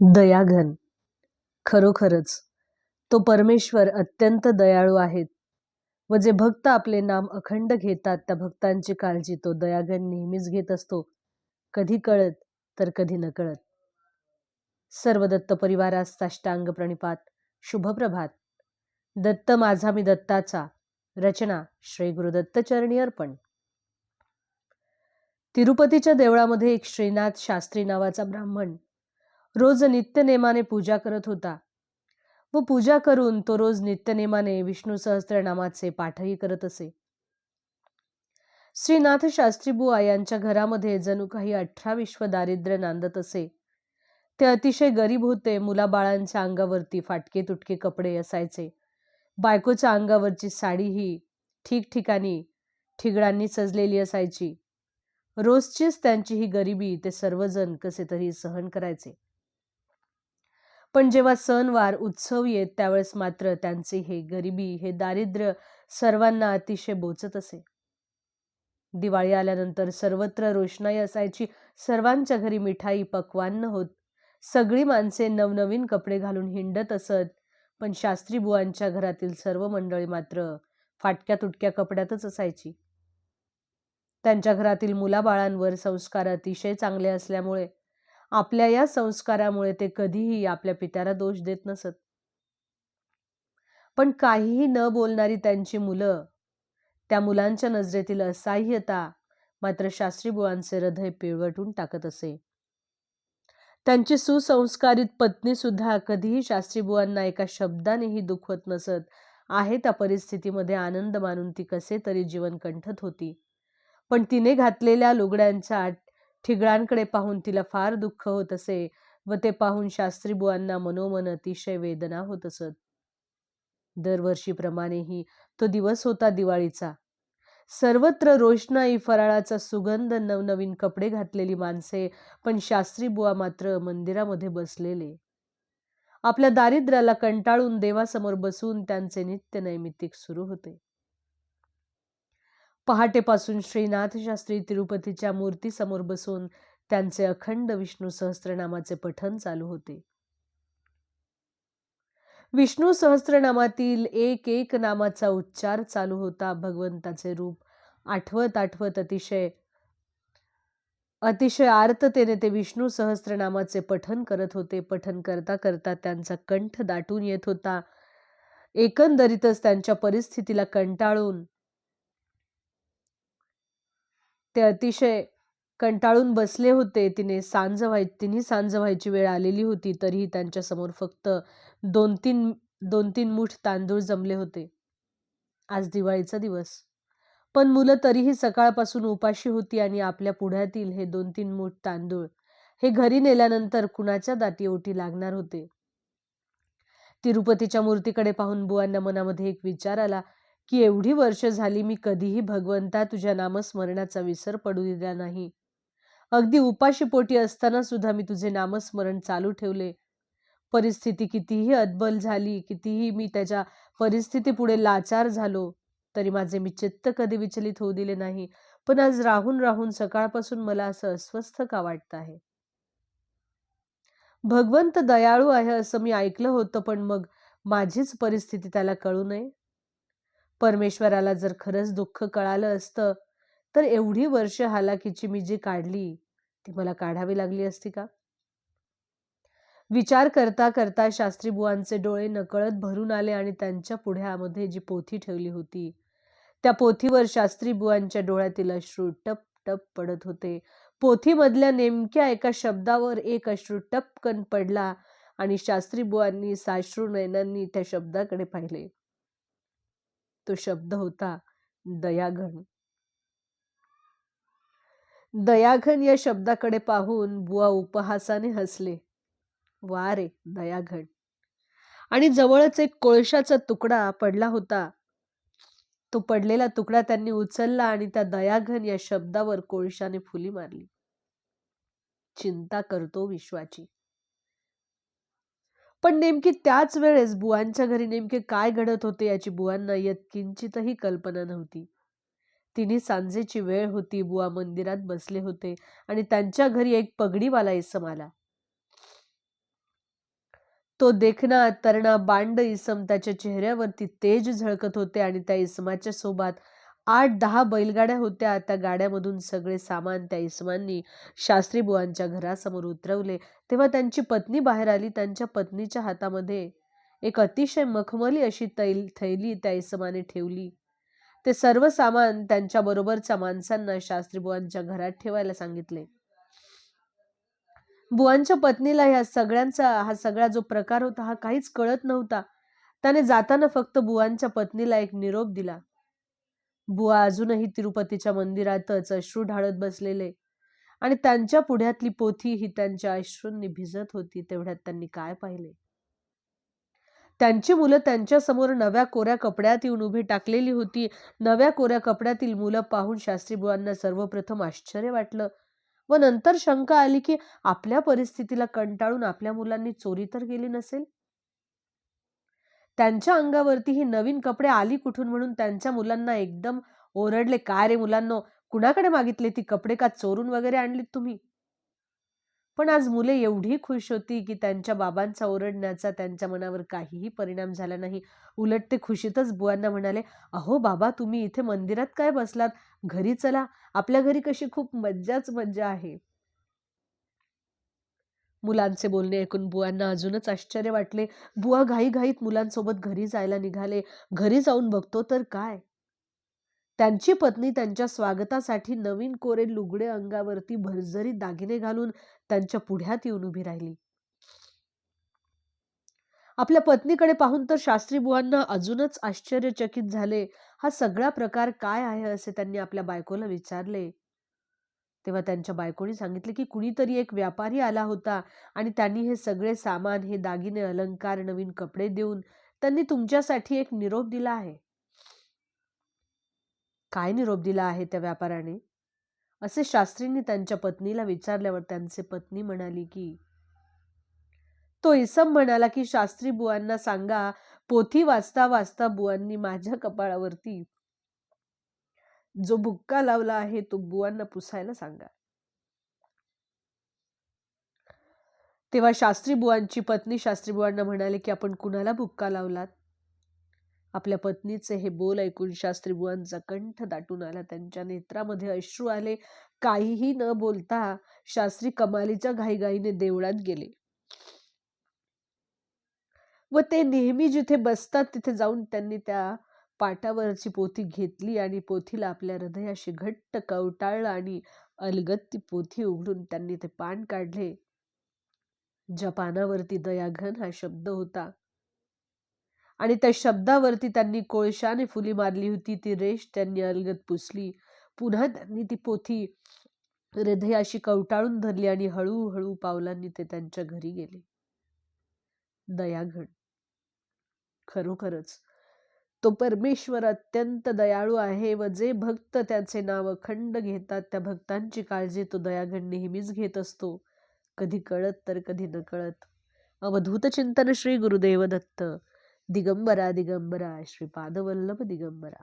दयाघन. खरोखरच तो परमेश्वर अत्यंत दयाळू आहेत व जे भक्त आपले नाम अखंड घेतात त्या भक्तांची काळजी तो दयाघन नेहमीच घेत असतो. कधी कळत तर कधी नकळत. सर्व दत्त परिवारास साष्टांग प्रणिपात शुभप्रभात. दत्त माझा मी दत्ताचा. रचना श्री गुरुदत्त चरणी अर्पण. तिरुपतीच्या देवळामध्ये एक श्रीनाथ शास्त्री नावाचा ब्राह्मण रोज नित्यनेमाने पूजा करत होता. व पूजा करून तो रोज नित्यनेमाने विष्णू सहस्त्रनामाचे पाठही करत असे. श्रीनाथ शास्त्री बुवा यांच्या घरामध्ये जणू काही अठरा विश्व दारिद्र्य नांदत असे. ते अतिशय गरीब होते मुलाबाळांच्या अंगावरती फाटके तुटके कपडे असायचे. बायकोच्या अंगावरची साडी ही ठिकठिकाणी ठिगडांनी सजलेली असायची. रोजचीच त्यांची ही गरिबी ते सर्वजण कसे तरी सहन करायचे. पण जेव्हा सणवार उत्सव येत त्यावेळेस मात्र त्यांचे हे गरिबी हे दारिद्र्य सर्वांना अतिशय बोचत असे. दिवाळी आल्यानंतर सर्वत्र रोषणाई असायची. सर्वांच्या घरी मिठाई पक्वान्न होत सगळी माणसे नवनवीन कपडे घालून हिंडत असत. पण शास्त्री बुवांच्या घरातील सर्व मंडळी मात्र फाटक्या तुटक्या कपड्यातच असायची. त्यांच्या घरातील मुलाबाळांवर संस्कार अतिशय चांगले असल्यामुळे आपल्या या संस्कारामुळे ते कधीही आपल्या पित्याला दोष देत नसत. पण काहीही न बोलणारी त्यांची मुलं त्या मुलांच्या नजरेतील असहाय्यता मात्र शास्त्रीबुवांचे हृदय पिळवटून टाकत असे. त्यांची सुसंस्कारित पत्नी सुद्धा कधीही शास्त्रीबुवांना एका शब्दानेही दुखवत नसत आहे त्या परिस्थितीमध्ये आनंद मानून ती कसे तरी जीवन कंठत होती. पण तिने घातलेल्या लुगड्यांच्या ठिगळांकडे पाहून तिला फार दुःख होत असे व ते पाहून शास्त्रीबुवांना मनोमन अतिशय वेदना होत असत. दरवर्षीप्रमाणेही तो दिवस होता दिवाळीचा. सर्वत्र रोषणाई फराळाचा सुगंध नवनवीन कपडे घातलेली माणसे पण शास्त्रीबुवा मात्र मंदिरामध्ये बसलेले. आपल्या दारिद्र्याला कंटाळून देवासमोर बसून त्यांचे नित्य नैमित्तिक सुरू होते. पहाटेपासून श्रीनाथ शास्त्री तिरुपतीच्या मूर्तीसमोर बसून त्यांचे अखंड विष्णू सहस्त्रनामाचे पठन चालू होते. विष्णू सहस्त्रनामातील एक एक नामाचा उच्चार चालू होता भगवंताचे रूप. आठवत आठवत अतिशय अतिशय आर्ततेने ते विष्णू सहस्त्रनामाचे पठन करत होते. पठन करता करता त्यांचा कंठ दाटून येत होता. एकंदरीतच त्यांच्या परिस्थितीला कंटाळून ते अतिशय कंटाळून बसले होते. तिने सांज व्हाय तिन्ही सांज व्हायची वेळ आलेली होती तरीही त्यांच्यासमोर फक्त दोन तीन दोन तीन मूठ तांदूळ जमले होते. आज दिवाळीचा दिवस. पण मुलं तरीही सकाळपासून उपाशी होती आणि आपल्या पुढ्यातील हे दोन तीन मूठ तांदूळ हे घरी नेल्यानंतर कुणाच्या दाटी ओटी लागणार होते? तिरुपतीच्या मूर्तीकडे पाहून बुवांना मनामध्ये एक विचार आला की एवढी वर्ष झाली मी कधीही भगवंता तुझ्या नामस्मरणाचा विसर पडू दिला नाही. अगदी उपाशीपोटी असताना सुद्धा मी तुझे नामस्मरण चालू ठेवले. परिस्थिती कितीही अद्बल झाली कितीही मी त्याच्या परिस्थितीपुढे लाचार झालो तरी माझे मी चित्त कधी विचलित होऊ दिले नाही पण आज राहून राहून सकाळपासून मला असं अस्वस्थ का वाटत आहे? भगवंत दयाळू आहे असं मी ऐकलं होतं पण मग माझीच परिस्थिती त्याला कळू नये? परमेश्वराला जर खरंच दुःख कळालं असतं तर एवढी वर्ष हालाकीची मी जी काढली ती मला काढावी लागली असती का? विचार करता करता शास्त्रीबुवांचे डोळे नकळत भरून आले आणि त्यांच्या पुढ्यामध्ये जी पोथी ठेवली होती त्या पोथीवर शास्त्रीबुवांच्या डोळ्यातील अश्रू टप टप पडत होते. पोथीमधल्या नेमक्या एका शब्दावर एक अश्रू टपकन पडला आणि शास्त्रीबुवांनी साश्रू नयनांनी त्या शब्दाकडे पाहिले. तो शब्द होता दयाघन. दयाघन या शब्दाकडे पाहून बुवा उपहासाने हसले. वा रे दयाघन. आणि जवळच एक कोळशाचा तुकडा पडला होता. तो पडलेला तुकडा त्यांनी उचलला आणि त्या दयाघन या शब्दावर कोळशाने फुली मारली. चिंता करतो विश्वाची. पण नेमकी त्याच वेळेस बुवांच्या घरी नेमके काय घडत होते याची बुवांना यत्किंचितही कल्पना नव्हती. तिने सांजेची वेळ होती बुवा मंदिरात बसले होते आणि त्यांच्या घरी एक पगडीवाला इसम आला. तो देखणा तरणा बांड इसम त्याच्या चेहऱ्यावरती तेज झळकत होते आणि त्या इसमाच्या सोबत आठ दहा बैलगाड्या होत्या. त्या गाड्यामधून सगळे सामान त्या इसमांनी शास्त्री बुवांच्या घरासमोर उतरवले. तेव्हा त्यांची पत्नी बाहेर आली. त्यांच्या पत्नीच्या हातामध्ये एक अतिशय मखमली अशी तैल थैली त्या इसमाने ठेवली. ते सर्व सामान त्यांच्या बरोबरच्या माणसांना शास्त्रीबुवांच्या घरात ठेवायला सांगितले. बुवांच्या पत्नीला ह्या सगळ्यांचा हा सगळा जो प्रकार होता हा काहीच कळत नव्हता. त्याने जाताना फक्त बुवांच्या पत्नीला एक निरोप दिला. बुवा अजूनही तिरुपतीच्या मंदिरातच अश्रू ढाळत बसलेले. आणि त्यांच्या पुढ्यातली पोथी ही त्यांच्या अश्रूंनी भिजत होती तेवढ्यात त्यांनी काय पाहिले? त्यांची मुलं त्यांच्यासमोर नव्या कोऱ्या कपड्यात येऊन उभी टाकलेली होती. नव्या कोऱ्या कपड्यातील मुलं पाहून शास्त्री बुवांना सर्वप्रथम आश्चर्य वाटलं व नंतर शंका आली की आपल्या परिस्थितीला कंटाळून आपल्या मुलांनी चोरी तर गेली नसेल? त्यांच्या अंगावरती ही नवीन कपडे आली कुठून म्हणून त्यांच्या मुलांना एकदम ओरडले काय रे मुलांनो कुणाकडे मागितले ती कपडे? का चोरून वगैरे आणलीत तुम्ही? पण आज मुले एवढी खुश होती की त्यांच्या बाबांचा ओरडण्याचा त्यांच्या मनावर काहीही परिणाम झाला नाही. उलट ते खुशीतच बुवांना म्हणाले अहो बाबा तुम्ही इथे मंदिरात काय बसलात? घरी चला. आपल्या घरी कशी खूप मज्जाच मज्जा आहे. मुलांचे बोलणे ऐकून बुवांना अजूनच आश्चर्य वाटले. बुवा घाईघाईत मुलांसोबत घरी जायला निघाले. घरी जाऊन बघतो तर काय? त्यांची पत्नी त्यांच्या स्वागतासाठी नवीन कोरे लुगडे अंगावरती भरजरी दागिने घालून त्यांच्या पुढ्यात येऊन उभी राहिली. आपल्या पत्नीकडे पाहून तर शास्त्री बुवांना अजूनच आश्चर्यचकित झाले. हा सगळा प्रकार काय आहे असे त्यांनी आपल्या बायकोला विचारले. तेव्हा त्यांच्या बायकोने सांगितले की कुणीतरी एक व्यापारी आला होता आणि त्यांनी हे सगळे सामान हे दागिने अलंकार नवीन कपडे देऊन त्यांनी तुमच्यासाठी एक निरोप दिला आहे. काय निरोप दिला आहे त्या व्यापाराने? असे शास्त्रींनी त्यांच्या पत्नीला विचारल्यावर त्यांचे पत्नी म्हणाली की तो इसम म्हणाला की शास्त्री बुवांना सांगा पोथी वाचता वाचता बुवांनी माझ्या कपाळावरती जो बुक्का लावला आहे तो बुवांना पुसायला सांगा. तेव्हा शास्त्री बुवांची पत्नी शास्त्री बुवांना म्हणाले की आपण कुणाला बुक्का लावलात? आपल्या पत्नीचे हे बोल ऐकून शास्त्री बुवांचा कंठ दाटून आला. त्यांच्या नेत्रामध्ये अश्रू आले. काहीही न बोलता शास्त्री कमालीच्या घाईघाईने देवळात गेले. व ते नेहमी जिथे बसतात तिथे जाऊन त्यांनी त्या पाटावरची पोथी घेतली आणि पोथीला आपल्या हृदयाशी घट्ट कवटाळलं आणि अलगत ती पोथी उघडून त्यांनी ते पान काढले. ज्या पानावरती दयाघन हा शब्द होता. आणि त्या शब्दावरती त्यांनी कोळशाने फुली मारली होती ती रेष त्यांनी अलगत पुसली. पुन्हा त्यांनी ती पोथी हृदयाशी कवटाळून धरली आणि हळूहळू पावलांनी ते त्यांच्या घरी गेले. दयाघन. खरोखरच तो परमेश्वर अत्यंत दयाळू आहे व जे भक्त त्याचे नाव अखंड घेतात त्या भक्तांची काळजी तो दयाघन नेहमीच घेत असतो. कधी कळत तर कधी न कळत अवधूत चिंतन श्री गुरुदेव दत्त दिगंबरा दिगंबरा श्रीपादवल्लभ दिगंबरा.